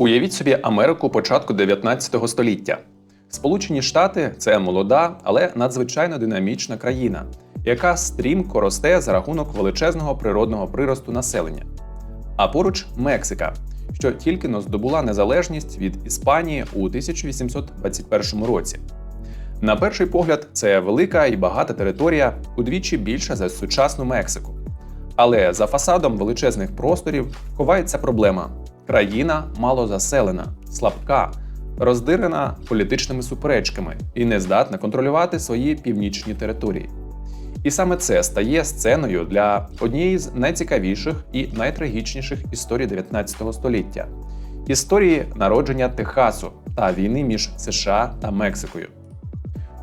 Уявіть собі Америку початку 19 століття. Сполучені Штати це молода, але надзвичайно динамічна країна, яка стрімко росте за рахунок величезного природного приросту населення. А поруч Мексика, що тільки но здобула незалежність від Іспанії у 1821 році. На перший погляд, це велика і багата територія, удвічі більша за сучасну Мексику. Але за фасадом величезних просторів ховається проблема: країна малозаселена, слабка, роздирена політичними суперечками і не здатна контролювати свої північні території. І саме це стає сценою для однієї з найцікавіших і найтрагічніших історій 19 століття історії народження Техасу та війни між США та Мексикою.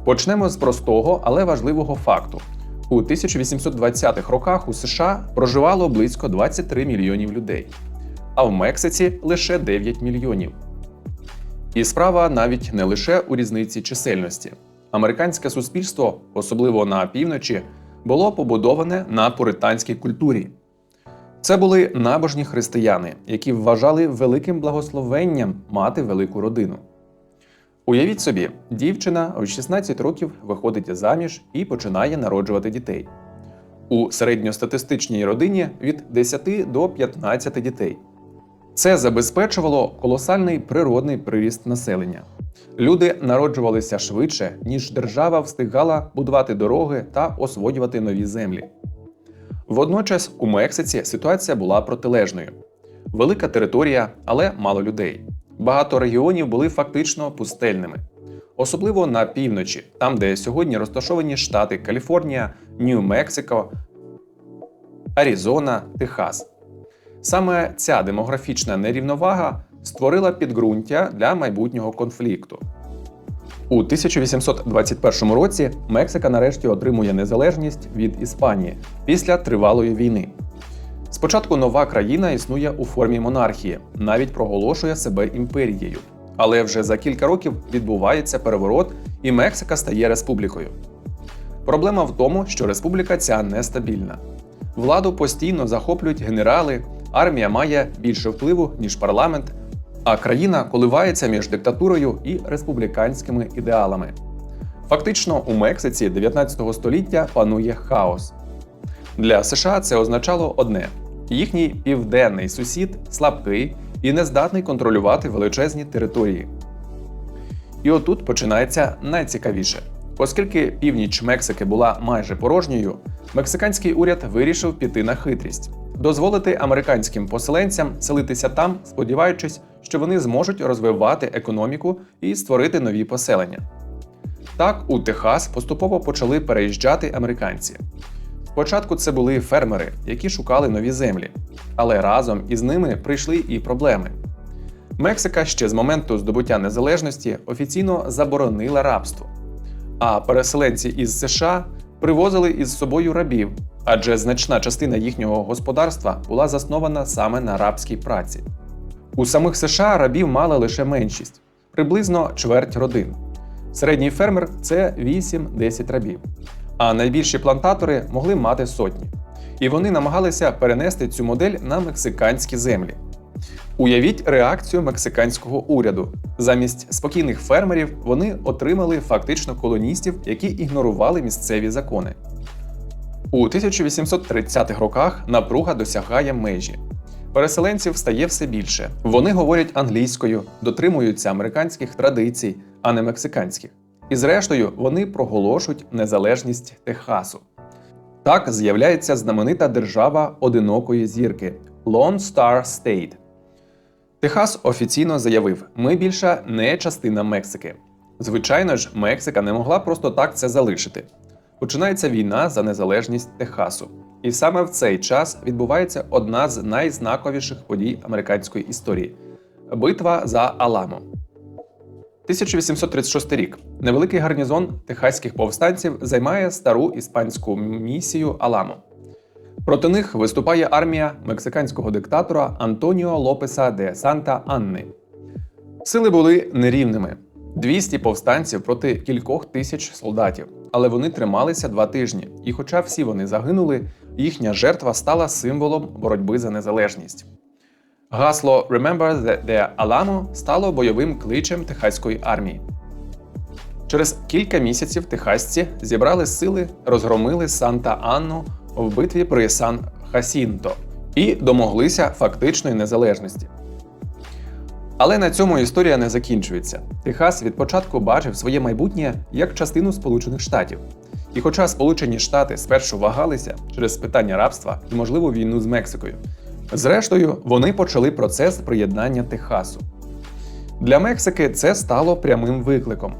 Почнемо з простого, але важливого факту. У 1820-х роках у США проживало близько 23 мільйонів людей, а в Мексиці лише 9 мільйонів. І справа навіть не лише у різниці чисельності. Американське суспільство, особливо на півночі, було побудоване на пуританській культурі. Це були набожні християни, які вважали великим благословенням мати велику родину. Уявіть собі, дівчина у 16 років виходить заміж і починає народжувати дітей. У середньостатистичній родині від 10 до 15 дітей. Це забезпечувало колосальний природний приріст населення. Люди народжувалися швидше, ніж держава встигала будувати дороги та освоювати нові землі. Водночас у Мексиці ситуація була протилежною: велика територія, але мало людей. Багато регіонів були фактично пустельними, особливо на півночі, там, де сьогодні розташовані штати Каліфорнія, Нью-Мексико, Аризона, Техас. Саме ця демографічна нерівновага створила підґрунтя для майбутнього конфлікту. У 1821 році Мексика нарешті отримує незалежність від Іспанії після тривалої війни. Спочатку нова країна існує у формі монархії, навіть проголошує себе імперією. Але вже за кілька років відбувається переворот, і Мексика стає республікою. Проблема в тому, що республіка ця нестабільна. Владу постійно захоплюють генерали, армія має більше впливу, ніж парламент, а країна коливається між диктатурою і республіканськими ідеалами. Фактично, у Мексиці 19 століття панує хаос. Для США це означало одне: їхній південний сусід слабкий і не здатний контролювати величезні території. І отут починається найцікавіше. Оскільки північ Мексики була майже порожньою, мексиканський уряд вирішив піти на хитрість, дозволити американським поселенцям селитися там, сподіваючись, що вони зможуть розвивати економіку і створити нові поселення. Так, у Техас поступово почали переїжджати американці. Спочатку це були фермери, які шукали нові землі, але разом із ними прийшли і проблеми. Мексика ще з моменту здобуття незалежності офіційно заборонила рабство, а переселенці із США привозили із собою рабів, адже значна частина їхнього господарства була заснована саме на рабській праці. У самих США рабів мала лише меншість приблизно чверть родин. Середній фермер це 8-10 рабів а найбільші плантатори могли мати сотні. І вони намагалися перенести цю модель на мексиканські землі. Уявіть реакцію мексиканського уряду. Замість спокійних фермерів вони отримали фактично колоністів, які ігнорували місцеві закони. У 1830-х роках напруга досягає межі. Переселенців стає все більше. Вони говорять англійською, дотримуються американських традицій, а не мексиканських. І зрештою вони проголошують незалежність Техасу. Так з'являється знаменита держава одинокої зірки Lone Star State. Техас офіційно заявив: ми більше не частина Мексики. Звичайно ж, Мексика не могла просто так це залишити. Починається війна за незалежність Техасу. І саме в цей час відбувається одна з найзнаковіших подій американської історії битва за Аламо. 1836 рік невеликий гарнізон техаських повстанців займає стару іспанську місію Аламо. Проти них виступає армія мексиканського диктатора Антоніо Лопеса де Санта Анни. Сили були нерівними: 200 повстанців проти кількох тисяч солдатів. Але вони трималися два тижні, і, хоча всі вони загинули, їхня жертва стала символом боротьби за незалежність. Гасло Remember the, the Alamo стало бойовим кличем техаської армії. Через кілька місяців техасці зібрали сили, розгромили Санта-Анну в битві при Сан Хасінто і домоглися фактичної незалежності. Але на цьому історія не закінчується. Техас від початку бачив своє майбутнє як частину Сполучених Штатів. І хоча Сполучені Штати спершу вагалися через питання рабства і можливу війну з Мексикою, зрештою вони почали процес приєднання Техасу. Для Мексики це стало прямим викликом.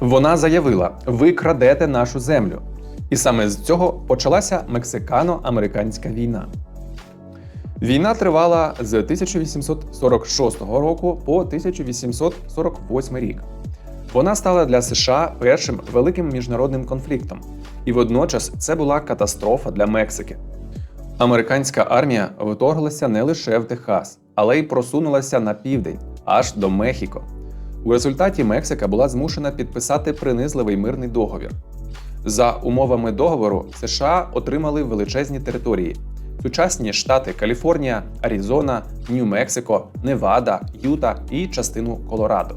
Вона заявила: ви крадете нашу землю. І саме з цього почалася мексикано-американська війна. Війна тривала з 1846 року по 1848 рік. Вона стала для США першим великим міжнародним конфліктом, і водночас це була катастрофа для Мексики. Американська армія вторглася не лише в Техас, але й просунулася на південь, аж до Мехіко. У результаті Мексика була змушена підписати принизливий мирний договір. За умовами договору США отримали величезні території: сучасні штати Каліфорнія, Аризона, Нью-Мексико, Невада, Юта і частину Колорадо.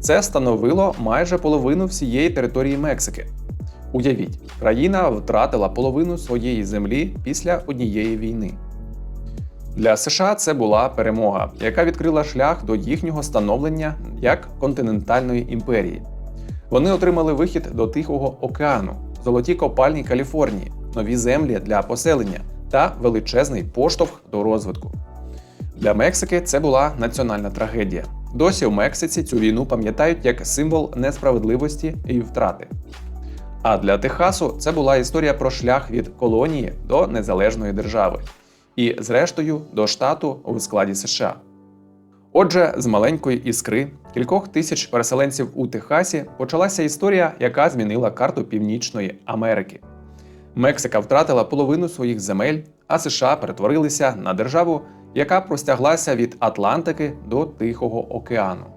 Це становило майже половину всієї території Мексики. Уявіть, країна втратила половину своєї землі після однієї війни. Для США це була перемога, яка відкрила шлях до їхнього становлення як континентальної імперії. Вони отримали вихід до Тихого океану, золоті копальні Каліфорнії, нові землі для поселення та величезний поштовх до розвитку. Для Мексики це була національна трагедія. Досі в Мексиці цю війну пам'ятають як символ несправедливості і втрати. А для Техасу це була історія про шлях від колонії до незалежної держави і, зрештою, до штату у складі США. Отже, з маленької іскри кількох тисяч переселенців у Техасі почалася історія, яка змінила карту Північної Америки. Мексика втратила половину своїх земель, а США перетворилися на державу, яка простяглася від Атлантики до Тихого океану.